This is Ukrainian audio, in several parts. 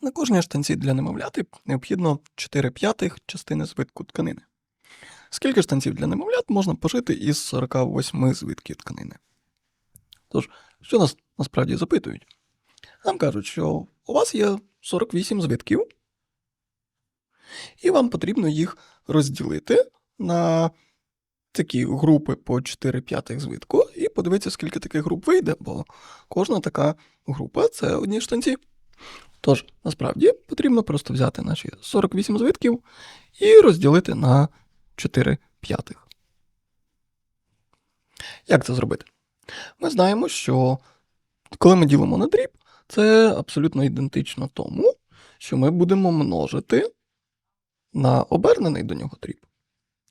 На кожній штанці для немовляти необхідно 4 п'ятих частини звитку тканини. Скільки штанців для немовлят можна пошити із 48 звитків тканини? Тож, що нас насправді запитують? Нам кажуть, що у вас є 48 звитків, і вам потрібно їх розділити на такі групи по 4 п'ятих звитку, і подивитися, скільки таких груп вийде, бо кожна така група це одні штанці. Тож, насправді, потрібно просто взяти наші 48 звитків і розділити на 4 п'ятих. Як це зробити? Ми знаємо, що коли ми ділимо на дріб, це абсолютно ідентично тому, що ми будемо множити на обернений до нього дріб.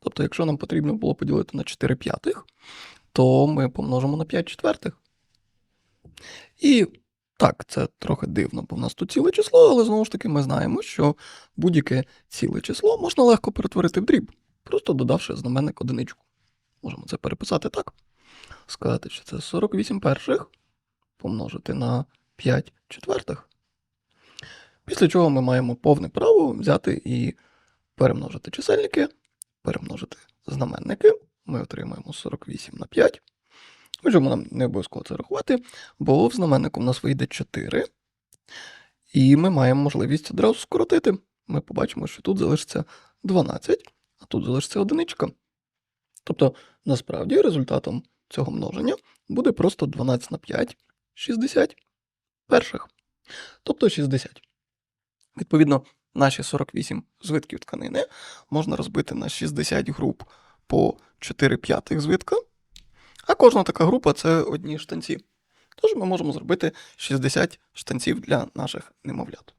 Тобто, якщо нам потрібно було поділити на 4 п'ятих, то ми помножимо на 5 четвертих. І так, це трохи дивно, бо в нас тут ціле число, але знову ж таки ми знаємо, що будь-яке ціле число можна легко перетворити в дріб, просто додавши знаменник одиничку. Можемо це переписати так. Сказати, що це 48 перших помножити на 5 четвертих. Після чого ми маємо повне право взяти і перемножити чисельники, перемножити знаменники. Ми отримаємо 48 на 5. Причому нам не обов'язково це рахувати, бо в знаменнику в нас вийде 4. І ми маємо можливість одразу скоротити. Ми побачимо, що тут залишиться 12, а тут залишиться одиничка. Тобто, насправді, результатом цього множення буде просто 12 на 5, 60 перших. Тобто 60. Відповідно, наші 48 звитків тканини можна розбити на 60 груп по 4 п'ятих звитка, а кожна така група це одні штанці. Тож ми можемо зробити 60 штанців для наших немовлят.